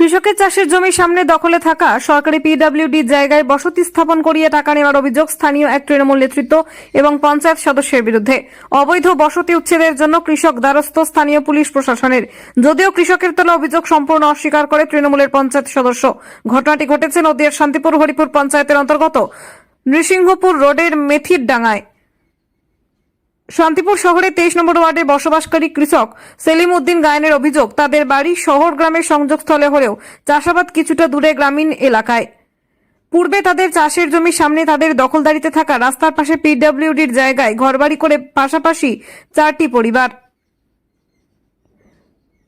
কৃষকের চাষের জমির সামনে দখলে থাকা সরকারি পিডব্লিউডি জায়গায় বসতি স্থাপন করিয়ে টাকা নেওয়ার অভিযোগ স্থানীয় এক তৃণমূল নেতৃত্ব এবং পঞ্চায়েত সদস্যের বিরুদ্ধে। অবৈধ বসতি উচ্ছেদের জন্য কৃষক দ্বারস্থ স্থানীয় পুলিশ প্রশাসনের। যদিও কৃষকের তোলা অভিযোগ সম্পূর্ণ অস্বীকার করে তৃণমূলের পঞ্চায়েত সদস্য। ঘটনাটি ঘটেছে নদিয়ার শান্তিপুর হরিপুর পঞ্চায়েতের অন্তর্গত নৃসিংহপুর রোডের মেথির ডাঙ্গায় শান্তিপুর শহরে তেইশ নম্বর ওয়ার্ডে বসবাসকারী কৃষক সেলিম উদ্দিন গায়নের অভিযোগ, তাদের বাড়ি শহর গ্রামের সংযোগস্থলে হলেও চাষাবাদ কিছুটা দূরে গ্রামীণ এলাকায়। পূর্বে তাদের চাষের জমির সামনে তাদের দখলদারিতে থাকা রাস্তার পাশে পিডব্লিউডির জায়গায় ঘরবাড়ি করে পাশাপাশি চারটি পরিবার।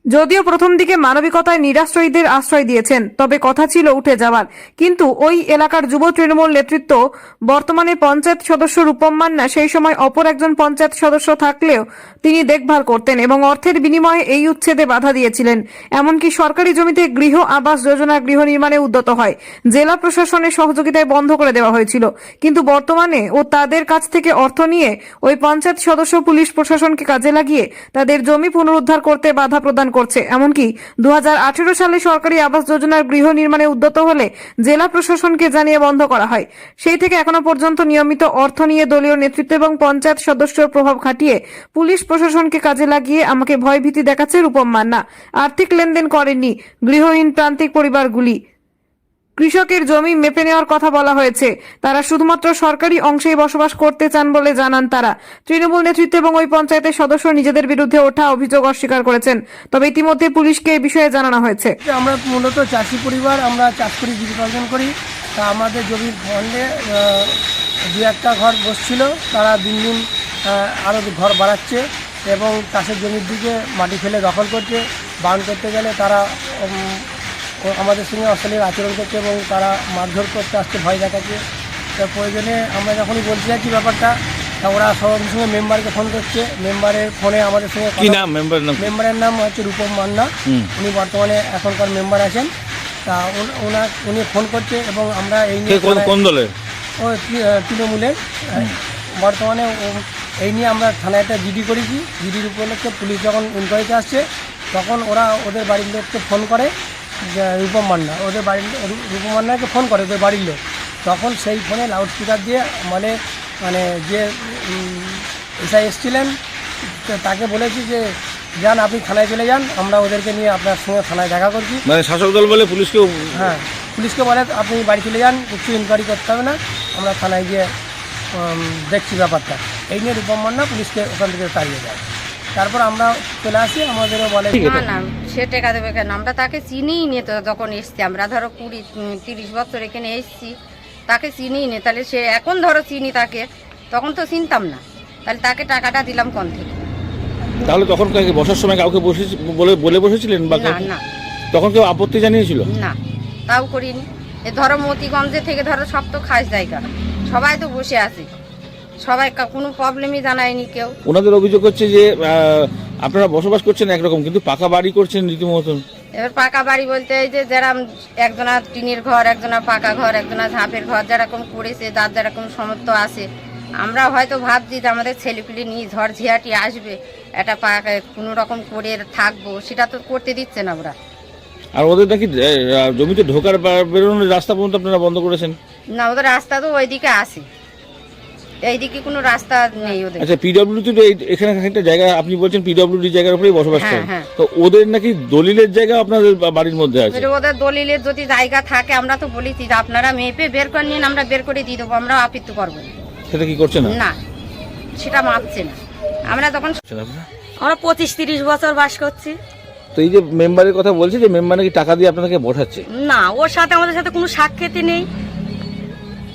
যদিও প্রথম দিকে মানবিকতায় নিরাশ্রয়ীদের আশ্রয় দিয়েছেন, তবে কথা ছিল উঠে যাওয়ার। কিন্তু ওই এলাকার যুব তৃণমূল নেতৃত্ব বর্তমানে পঞ্চায়েত সদস্য রূপম মান্না সেই সময় অপর একজন পঞ্চায়েত সদস্য থাকলেও তিনি দেখভাল করতেন এবং অর্থের বিনিময়ে এই উচ্ছেদে বাধা দিয়েছিলেন। এমনকি সরকারি জমিতে গৃহ আবাস যোজনা গৃহ নির্মাণে উদ্যত হয়। জেলা প্রশাসনের সহযোগিতায় বন্ধ করে দেওয়া হয়েছিল। কিন্তু বর্তমানে ও তাদের কাছ থেকে অর্থ নিয়ে ওই পঞ্চায়েত সদস্য পুলিশ প্রশাসনকে কাজে লাগিয়ে তাদের জমি পুনরুদ্ধার করতে বাধা প্রদান করছে। এমনকি দু হাজার আঠেরো সালে সরকারি আবাস যোজনার গৃহ নির্মাণে উদ্যত হলে জেলা প্রশাসনকে জানিয়ে বন্ধ করা হয়। সেই থেকে এখনও পর্যন্ত নিয়মিত অর্থ নিয়ে দলীয় নেতৃত্ব এবং পঞ্চায়েত সদস্যর প্রভাব খাটিয়ে পুলিশ প্রশাসনকে কাজে লাগিয়ে আমাকে ভয়ভীতি দেখাচ্ছে রূপম মান্না। আর্থিক লেনদেন করেননি গৃহহীন প্রান্তিক পরিবারগুলি। কৃষকের জমি মেপে নেওয়ার কথা বলা হয়েছে। তারা শুধুমাত্র সরকারি অংশেই বসবাস করতে চান বলে জানান তারা। তৃণমূল নেতৃত্ব এবং ওই পঞ্চায়েতের সদস্য নিজেদের বিরুদ্ধে ওঠা অভিযোগ অস্বীকার করেছেন। তবে ইতিমধ্যে পুলিশকে এই বিষয়ে জানানো হয়েছে। আমরা মূলত চাষি পরিবার, আমরা চাষ করি, জীবিকা অর্জন করি। তা আমাদের জমির ফন্ডে দু একটা ঘর বসছিল। তারা দিন দিন আরও ঘর বাড়াচ্ছে এবং চাষের জমির দিকে মাটি ফেলে দখল করছে। বান করতে গেলে তারা আমাদের সঙ্গে অশ্লীল আচরণ করছে এবং তারা মারধর করতে আসছে ভয় দেখাচ্ছে। তো প্রয়োজনে আমরা যখনই বলতে যাচ্ছি ব্যাপারটা তা ওরা সঙ্গে সঙ্গে মেম্বারকে ফোন করছে। মেম্বারের ফোনে আমাদের সঙ্গে কি নাম? মেম্বারের নাম মেম্বারের নাম হচ্ছে রূপম মান্না। উনি বর্তমানে এখনকার মেম্বার আছেন। তা ওনার উনি ফোন করছে এবং আমরা এই নিয়ে কোন দলের? ও তৃণমূলের। বর্তমানে এই নিয়ে আমরা থানায় একটা জিডি করেছি। জিডির উপলক্ষে পুলিশ যখন ইনকোয়ারিতে আসছে তখন ওরা ওদের বাড়ির লোককে ফোন করে। যে রূপম মান্না ওদের বাড়ির রূপম মান্নাকে ফোন করে ওদের বাড়ির লোক। তখন সেই ফোনে লাউড স্পিকার দিয়ে মানে মানে যে এসআই এসছিলেন তাকে বলেছি যে যান আপনি থানায় চলে যান আমরা ওদেরকে নিয়ে আপনার সঙ্গে থানায় দেখা করছি। মানে শাসক দল বলে পুলিশকে হ্যাঁ পুলিশকে বলে আপনি বাড়ি চলে যান কিছু ইনকোয়ারি করতে হবে না আমরা থানায় গিয়ে দেখছি ব্যাপারটা। এই নিয়ে রূপম মান্না পুলিশকে ওখান থেকে তাড়িয়ে দেয়। তারপর আমরা চলে আসি আমাদেরও বলে না না সে টেকা দেবে কেন? আমরা তাকে চিনিই নি তো যখন এসছি। আমরা ধরো কুড়ি তিরিশ বছর এখানে এসছি তাকে চিনিই নি। তাহলে সে এখন ধরো চিনি তাকে তখন তো চিনতাম না। তাহলে তাকে টাকাটা দিলাম কোন থেকে? তাহলে তখন বসার সময় কাউকে বসে বলে বলে বসেছিলেন বা না না। তখন কেউ আপত্তি জানিয়েছিল? না তাও করিনি। এ ধরো মতিগঞ্জে থেকে ধরো সব তো খাস জায়গা। সবাই তো বসে আছে। সবাই কা- কোনো প্রবলেমই জানায়নি কেউ। ওনাদের অভিযোগ হচ্ছে যে আপনারা বসবাস করছেন একরকম কিন্তু পাকা বাড়ি করছেন রীতিমতন। এবার পাকা বাড়ি বলতে এই যে যেরকম একজনা টিনের ঘর একজনা পাকা ঘর একজনা ঝাঁপের ঘর যেরকম করেছে যার যেরকম সমর্থ আছে। আমরা হয়তো ভাবছি যে আমাদের ছেলেপিলে নিয়ে ঝড় ঝিয়াটি আসবে একটা পাকা কোনো রকম করে থাকব সেটা তো করতে দিচ্ছে না ওরা। আর ওদের নাকি জমিতে ঢোকার বেরোনোর রাস্তা পর্যন্ত আপনারা বন্ধ করেছেন। না ওদের রাস্তা তো ওইদিকে আসে এইদিকে কোনো রাস্তা নেই ওদের। আচ্ছা পিডব্লিউডি তো এই- এখানে একটা জায়গা আপনি বলছেন পিডব্লিউডি জায়গার উপরেই বসবাস হ্যাঁ, করেন। হ্যাঁ। তো ওদের নাকি দলিলের জায়গা আপনাদের বাড়ির মধ্যে আছে? ওদের দলিলের যদি জায়গা থাকে আমরা তো বলেছি যে আপনারা মেপে বের করে নিন আমরা বের করে দিয়ে দেবো আমরা আপিত্ত করব না। সেটা কি করছে না? না সেটা মাপছে না। আমরা তখন আমরা পঁচিশ তিরিশ বছর বাস করছি। তো এই যে মেম্বারের কথা বলছে যে মেম্বার নাকি টাকা দিয়ে আপনাদেরকে বসাচ্ছে? না ওর সাথে আমাদের সাথে কোনো সাক্ষাৎই নেই।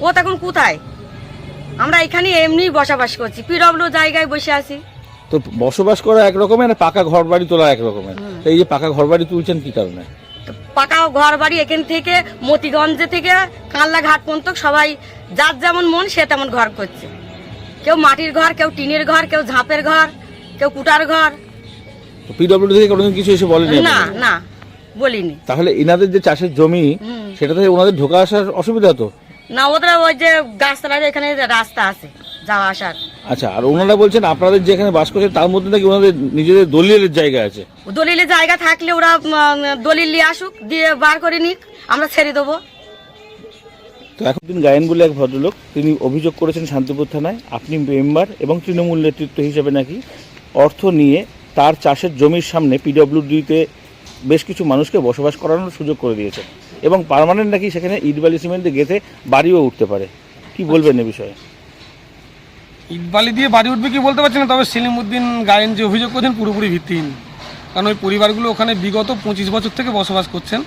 ও তখন কোথায়? আমরা এখানে এমনি বসবাস করছি পিডব্লিউ জায়গায় বসে আছি। তো বসবাস করা এক রকমের পাকা ঘর বাড়ি তোলা এক রকমের। তো এই যে পাকা ঘর বাড়ি তুলছেন কি কারণে? পাকা ঘর বাড়ি এখান থেকে মতিগঞ্জে থেকে কানলা ঘাট পর্যন্ত সবাই যার যেমন মন সে তেমন ঘর করছে। কেউ মাটির ঘর কেউ টিনের ঘর কেউ ঝাঁপের ঘর কেউ কুটার ঘর। তো পিডব্লিউডি থেকে কোনোদিন কিছু এসে বলেনি না? না বলিনি। তাহলে এনাদের যে চাষের জমি। সেটাতে ওনাদের ঢোকা আসার অসুবিধা তো? না ওদের ওই যে গাছতলার এখানে রাস্তা আছে যাওয়া আসার। আচ্ছা আর ওনারা বলছেন আপনাদের যেখানে বাস করছেন তার মধ্যে নাকি ওনাদের নিজেদের দলিলের জায়গা আছে? দলিলে জায়গা থাকলে ওরা দলিল নিয়ে আসুক দিয়ে বার করে নিক আমরা ছেড়ে দেবো। তো এখন দিন গায়েন বলে এক ভদ্রলোক তিনি অভিযোগ করেছেন শান্তিপুর থানায় আপনি মেম্বার এবং তৃণমূল নেতৃত্ব হিসেবে নাকি অর্থ নিয়ে তার চাষের জমির সামনে পিডব্লিউডিতে বেশ কিছু মানুষকে বসবাস করানোর সুযোগ করে দিয়েছেন। এবং পার্মানেন্ট নাকি সেখানে ইটবালি সিমেন্টে গেঁথে বাড়িও উঠতে পারে। কি বলবেন এ বিষয়ে? ইটবালি দিয়ে বাড়ি উঠবে কি বলতে পারছি না, তবে সেলিম উদ্দিন গায়েন যে অভিযোগ করছেন পুরোপুরি ভিত্তিহীন। কারণ ওই পরিবারগুলো ওখানে বিগত পঁচিশ বছর থেকে বসবাস করছেন।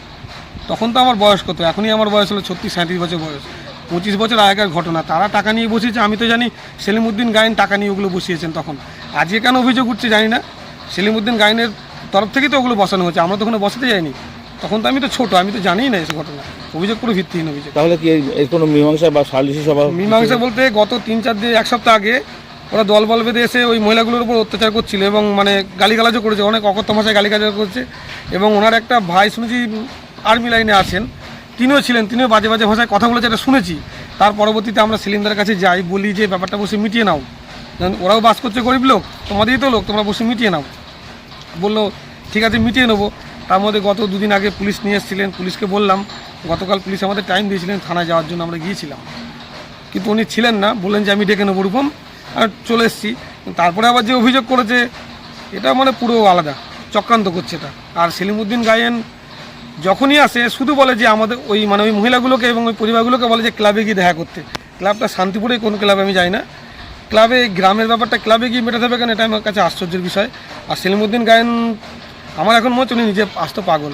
তখন তো আমার বয়স কত? এখনই আমার বয়স হলো ছত্রিশ সাঁত্রিশ বছর বয়স। পঁচিশ বছর আগেকার ঘটনা, তারা টাকা নিয়ে বসিয়েছে, আমি তো জানি সেলিম উদ্দিন গায়েন টাকা নিয়ে ওগুলো বসিয়েছেন তখন। আজকে কেন অভিযোগ উঠছে জানি না। সেলিম উদ্দিন গায়েনের তরফ থেকেই তো ওগুলো বসানো হচ্ছে আমরা তো ওখানে বসাতে যাইনি। তখন তো আমি তো ছোট আমি তো জানি না এসব ঘটনা। অভিযোগ পুরো ভিত্তিহীন অভিযোগ। তাহলে কি এর- কোনো মীমাংসা বা সালিশি সভা মীমাংসা বলতে গত তিন চার দিন এক সপ্তাহ আগে ওরা দল বল বেঁধে এসে ওই মহিলাগুলোর উপর অত্যাচার করছিল এবং মানে গালিগালাজও করেছে অনেক অকথ্য ভাষায় গালিগালাজ করছে এবং ওনার একটা ভাই শুনেছি আর্মি লাইনে আছেন তিনিও ছিলেন তিনিও বাজে বাজে ভাষায় কথা বলেছে এটা শুনেছি। তার পরবর্তীতে আমরা সিলিন্ডারের কাছে যাই বলি যে ব্যাপারটা বসে মিটিয়ে নাও। যেমন ওরাও বাস করছে গরিব লোক তোমাদেরই তো লোক তোমরা বসে মিটিয়ে নাও। বলল ঠিক আছে মিটিয়ে নেব। তার মধ্যে গত দুদিন আগে পুলিশ নিয়ে এসেছিলেন, পুলিশকে বললাম, গতকাল পুলিশ আমাদের টাইম দিয়েছিলেন থানায় যাওয়ার জন্য, আমরা গিয়েছিলাম। কিন্তু উনি ছিলেন না, বললেন যে আমি ডেকে নেব রূপম, আর চলে এসেছি। তারপরে আবার যে অভিযোগ করেছে, এটা মানে পুরো আলাদা, চক্রান্ত করছে এটা। আর সেলিমউদ্দিন গায়েন যখনই আসে, শুধু বলে যে আমাদের ওই মানে ওই মহিলাগুলোকে এবং ওই পরিবারগুলোকে বলে যে ক্লাবে গিয়ে দেখা করতে। ক্লাবটা শান্তিপুরে কোন ক্লাবে আমি যাই না। ক্লাবে, গ্রামের ব্যাপারটা, ক্লাবে গিয়ে মেটাতে হবে কেন, এটা আমার কাছে আশ্চর্যের বিষয়। আর সেলিমউদ্দিন গায়েন আমার এখন মনে হচ্ছে উনি নিজে আস্ত পাগল।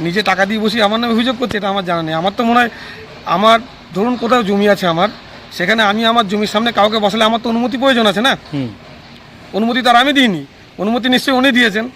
নিজে টাকা দিয়ে বসি আমার নামে অভিযোগ করছে এটা আমার জানা নেই। আমার তো মনে হয় আমার ধরুন কোথাও জমি আছে আমার সেখানে আমি আমার জমির সামনে কাউকে বসালে আমার তো অনুমতি প্রয়োজন আছে না? হুম। অনুমতি তো আর আমি দিইনি। অনুমতি নিশ্চয়ই উনি দিয়েছেন।